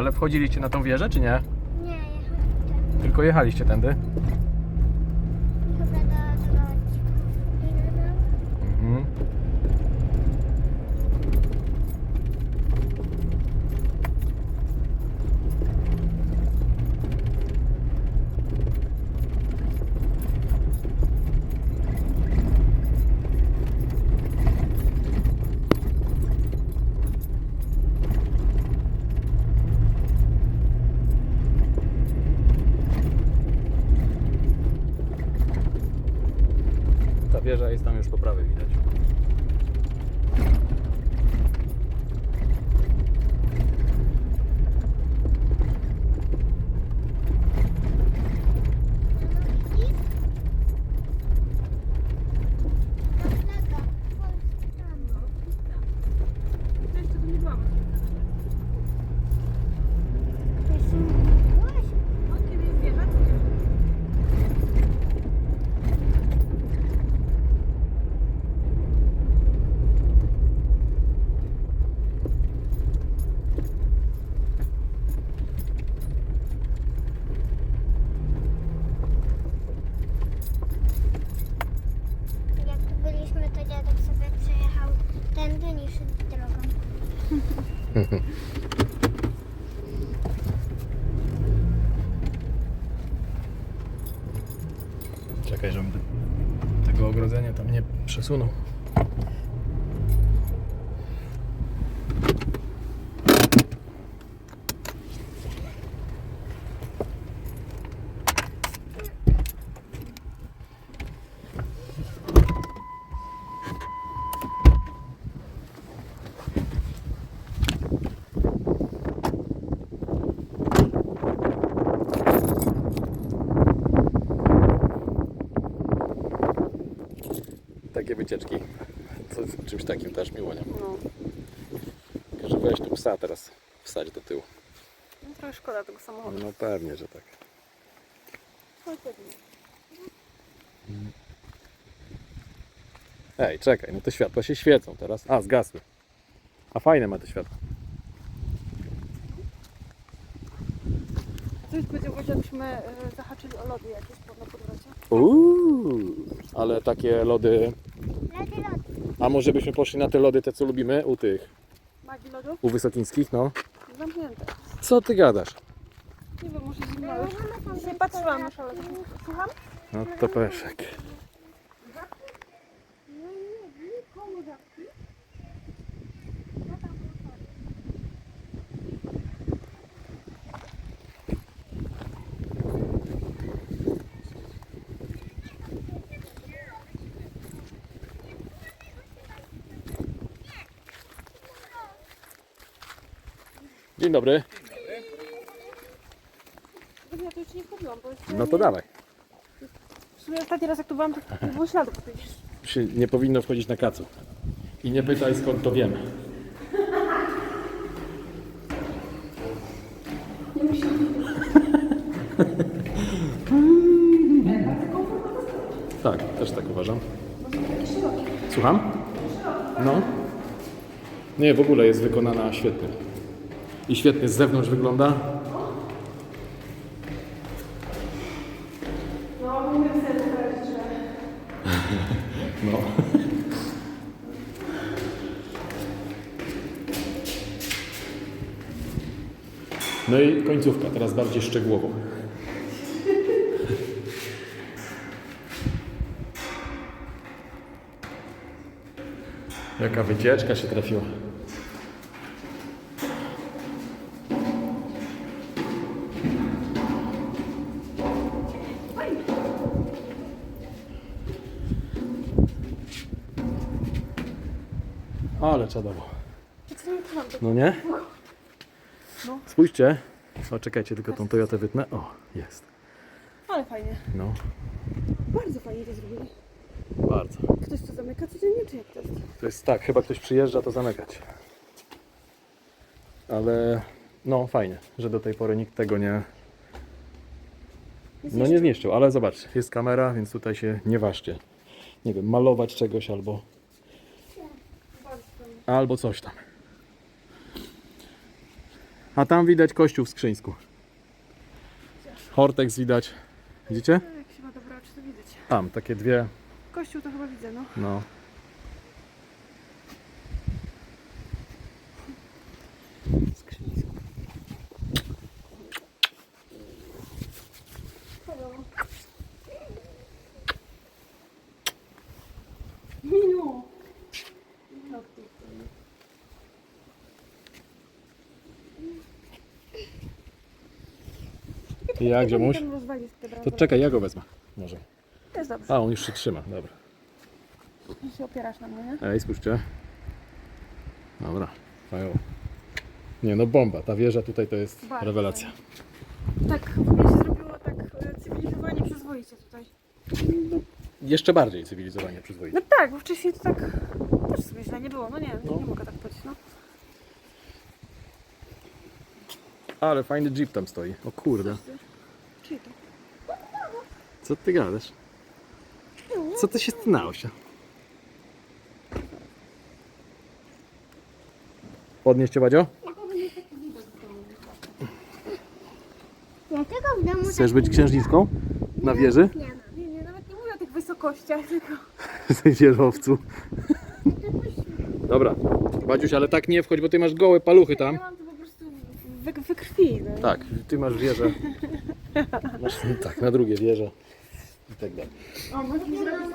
Ale wchodziliście na tą wieżę, czy nie? Nie, jechałem Tylko jechaliście tędy? chyba do tego Mhm. Ta wieża jest tam już po prawej widać. Jeszcze tu nie byłam. O, kiedy jest wieża, to nie. Jak tu byliśmy, to dziadek sobie przejechał tędy niż drogą. Czekaj, żebym tego ogrodzenia tam nie wycieczki. Co, czymś takim też miło, nie? No, że weź tu psa teraz wsadź do tyłu. no trochę szkoda tego samochodu. No pewnie, że tak. No, pewnie. Ej, czekaj, no te światła się świecą teraz. A, zgasły. A fajne ma te światła. Coś powiedział, że jakbyśmy e, zahaczyli o lody jakieś po na podwrocie. Uuu, ale takie lody. A może byśmy poszli na te lody, te co lubimy, u tych, Magii lodów? u Wysokińskich, no. Zamknięte. Co ty gadasz? Nie wiem, może zimno już. Dzisiaj patrzyłam na szale. Słucham? No to peszek. Dzień dobry. Ja to jeszcze nie wchodziłam, bo jeszcze No to nie- dawaj. W sumie ostatni raz jak tu byłam, to nie było śladu po tej. Się nie powinno wchodzić na kacu. I nie pytaj skąd to wiemy. Tak, też tak uważam. Słucham? No. Nie, w ogóle jest wykonana świetnie. I świetnie z zewnątrz wygląda. No, mówię sobie wyobrazić, że... No. No i końcówka, teraz bardziej szczegółowo. Jaka wycieczka się trafiła. Ale nie tam, No nie? No. Spójrzcie. O, czekajcie, tylko tą Toyotę wytnę. O, jest. Ale fajnie. No, Bardzo fajnie to zrobili. bardzo. Ktoś to zamyka codziennie, czy jak to jest? To jest tak, chyba ktoś przyjeżdża to zamykać. Ale no fajnie, że do tej pory nikt tego nie, Jest no nie zniszczył. Ale zobacz, jest kamera, więc tutaj się nie ważcie. Nie wiem, malować czegoś albo. Albo coś tam. A tam widać kościół w Skrzyńsku. Hortex widać. Widzicie? Jak się ma oczy, to widać. Tam, takie dwie, Kościół to chyba widzę, no. no. Jak, ziomuś? Ten rozwali z tego To czekaj, ja go wezmę. Może. To jest dobrze. A, on już się trzyma, dobra. Że się opierasz na mnie, nie? Ej, spójrzcie. Dobra, fajowo. Nie no, bomba. Ta wieża tutaj to jest Bardzo rewelacja. Tak, w ogóle się zrobiło tak e, cywilizowanie przyzwoicie tutaj. Jeszcze bardziej cywilizowanie przyzwoite. No tak, bo wcześniej to tak też sobie źle nie było. No nie, No. nie mogę tak powiedzieć, no. Ale fajny jeep tam stoi. O kurde. Co ty gadasz? Co ty się stanęło się? Podnieść cię, Badzio? Dlaczego w domu Chcesz być księżniczką? Na wieży? nie? Nie, nie, nawet nie mówię o tych wysokościach, tylko... Ty wieżowcu. Dobra. Badziuś, ale tak nie wchodź, bo ty masz gołe paluchy tam. Ja mam we, we krwi. No. Tak, ty masz wieżę. Masz, tak, na drugie wieże. I tak dalej. O, może mi zrobić.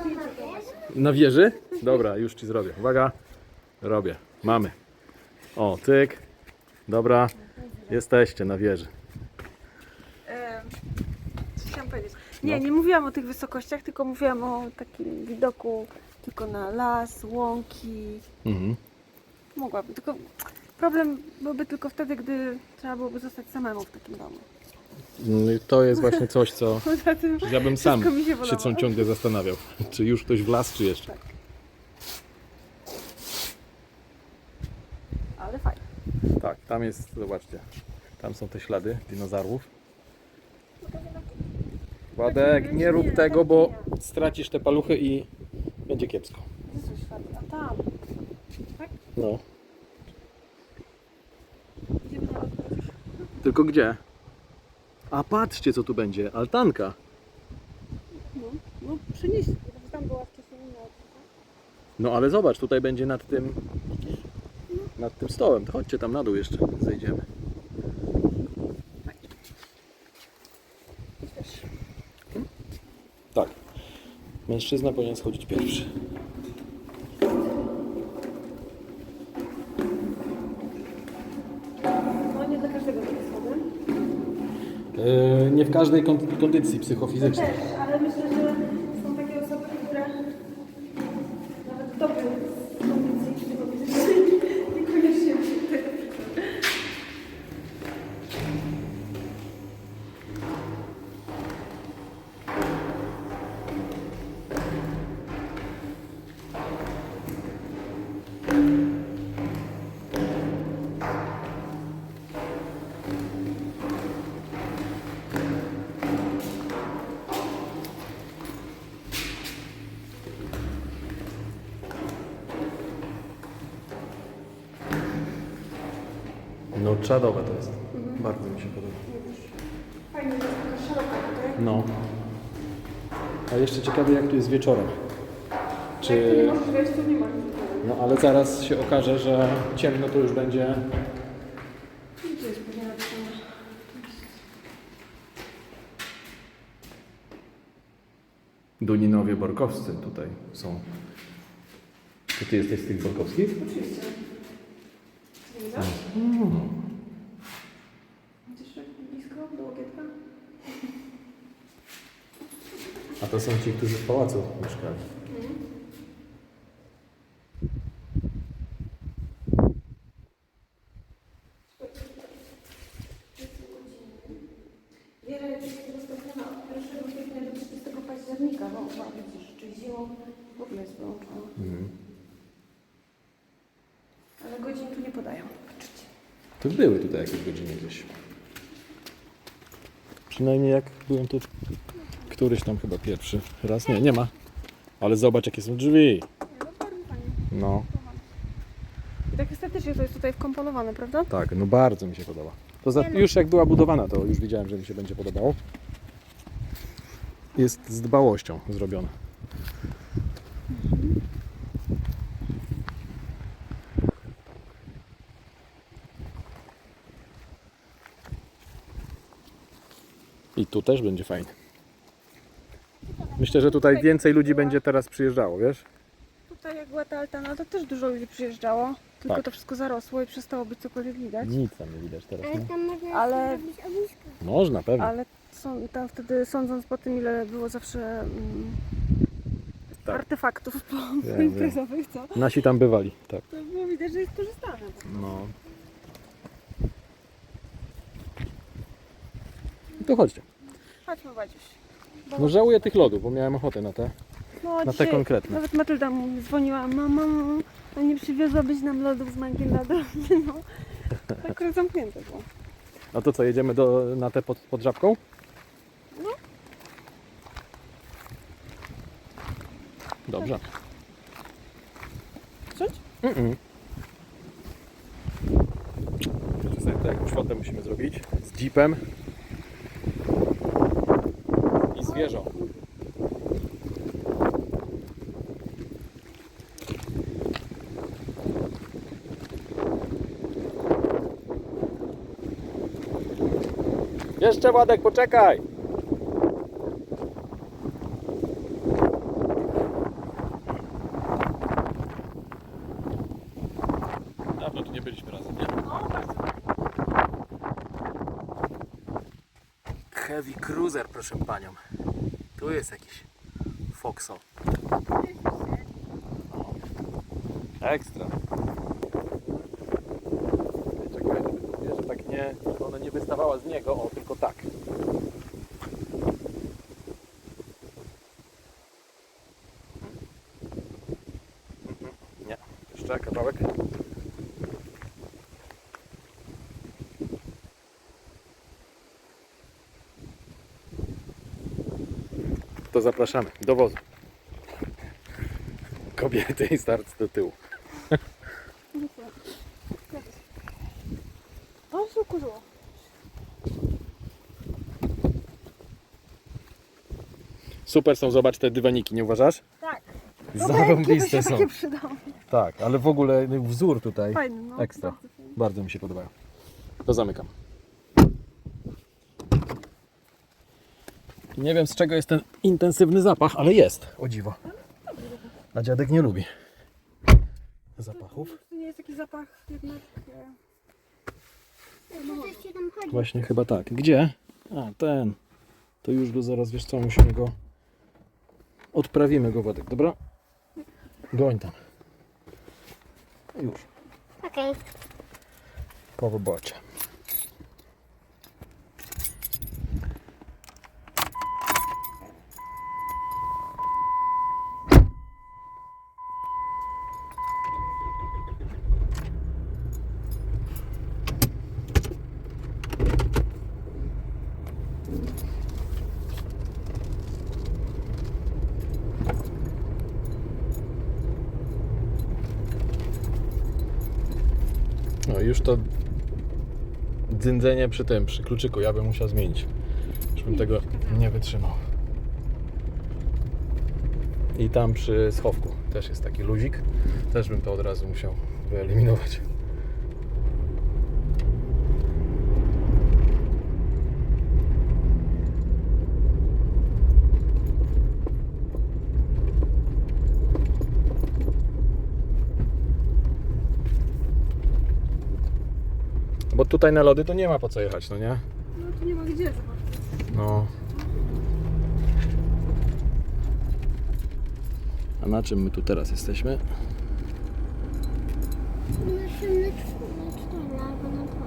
Na wieży? Dobra, już ci zrobię. Uwaga. Robię. Mamy. O, tyk. Dobra. Jesteście na wieży. E, co chciałam powiedzieć? Nie, No. nie mówiłam o tych wysokościach, tylko mówiłam o takim widoku tylko na las, łąki. Mhm. Mogłabym, tylko problem byłby tylko wtedy, gdy trzeba byłoby zostać samemu w takim domu. I to jest właśnie coś, co Poza tym ja bym sam wszystko mi się się podoba. ciągle zastanawiał. Czy już ktoś wlazł, czy jeszcze. Ale fajnie. Tak, tam jest, zobaczcie. Tam są te ślady dinozaurów. Ładek, nie rób tego, bo stracisz te paluchy i będzie kiepsko. Są ślady? A tam. No. Idziemy na odwrót. Tylko gdzie? A patrzcie, co tu będzie. Altanka. No, no przynieś, bo tam była wcześniej inna. No ale zobacz, tutaj będzie nad tym nad tym stołem. To chodźcie tam na dół jeszcze, zejdziemy. Tak. Mężczyzna powinien schodzić pierwszy. No nie dla każdego to jest schody. Yy, nie w każdej kon- kondycji psychofizycznej. Też, ale myślę, że czadowe to jest. Bardzo mi się podoba. Fajnie, że jest taka szeroka tutaj. No. A jeszcze ciekawe jak tu jest wieczorem. Jak tu nie Czy... możesz wejść, to nie ma. No ale zaraz się okaże, że ciemno to już będzie... Gdzie jest pewnie napisane? Duninowie Borkowscy tutaj są. To ty jesteś z tych Borkowskich? Oczywiście. Nie widać? Gdzieś tak blisko do łokietka? A to są ci, którzy w pałacu mieszkali. Wiele jest udostępniona od 1 kwietnia do 30 października, bo chyba widzisz, czyli zimą w ogóle jest wyłączona. Mhm. Ale godzin tu nie podają. Patrzcie. To były tutaj jakieś godziny gdzieś. Przynajmniej jak byłem tu któryś tam chyba pierwszy. Raz nie, nie ma. Ale zobacz jakie są drzwi. No. No, I tak estetycznie to jest tutaj wkomponowane, prawda? tak, no bardzo mi się podoba. Poza, już jak była budowana, to już widziałem, że mi się będzie podobało. Jest z dbałością zrobione. I tu też będzie fajnie. Myślę, że tutaj więcej ludzi będzie teraz przyjeżdżało, wiesz? Tutaj jak była ta altana, to też dużo ludzi przyjeżdżało. Tylko Tak. to wszystko zarosło i przestało być cokolwiek widać. Nic tam nie widać teraz. Ale Nie? tam można Ale- robić ognisko. Można, pewnie. Ale są, tam wtedy sądząc po tym, ile było zawsze mm, Tak. artefaktów po wiem. imprezowych, co? Nasi tam bywali, tak. To było widać, że jest korzystane. No. To chodźcie. Chodźmy Badziuś. No żałuję tych lodów, bo miałem ochotę na te. No, te dzisiaj konkretne. Nawet Matylda mi dzwoniła, mama, a nie przywiozłabyś nam lodów z na drodze, no. Akurat zamknięte było. A to co, jedziemy do, na te pod, pod żabką? No. Dobrze. Czuć? Mm-mm. Wiecie sobie, fotę musimy zrobić z jeepem i zwierzą. Jeszcze Władek, poczekaj! Dawno tu nie byliśmy razem, nie? Heavy Cruiser, proszę panią. Tu jest jakiś Foxo. Ekstra. Czekaj, żeby, że tak nie, żeby ona nie wystawała z niego, o, tylko tak. Mhm. Nie, jeszcze kawałek. To zapraszamy do wozu. Kobiety i starcy do tyłu. O, się ukurzyło. Super są, zobacz te dywaniki, nie uważasz? Tak. Zarąbiste są. takie przydało. Tak, ale w ogóle wzór tutaj Fajny, no. ekstra. Bardzo mi się podobają. To zamykam. Nie wiem z czego jest ten intensywny zapach, ale jest. O dziwo. A dziadek nie lubi zapachów. To nie jest taki zapach jednak... e? Właśnie chyba tak. Gdzie? A, ten. To już go zaraz, wiesz co, musimy go... Odprawimy go, Władek, dobra? Goń tam. Już. Okej. Po robocie. Już to dzyndzenie przy tym, przy kluczyku, ja bym musiał zmienić. Już bym tego nie wytrzymał. I tam przy schowku też jest taki luzik. Też bym to od razu musiał wyeliminować. Bo tutaj na lody to nie ma po co jechać, no nie? No tu nie ma gdzie, zobacz. No. A na czym my tu teraz jesteśmy? Na czym na cztery albo na dwa.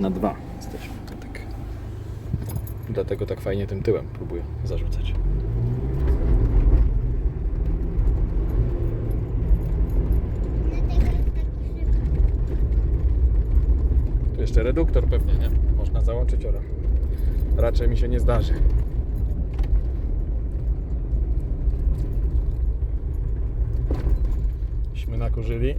Na dwa jesteśmy. Tak. Dlatego tak fajnie tym tyłem próbuję zarzucać. Dlatego jest taki szybki. Tu jeszcze reduktor pewnie, nie? Można załączyć, ale raczej mi się nie zdarzy. Myśmy nakurzyli.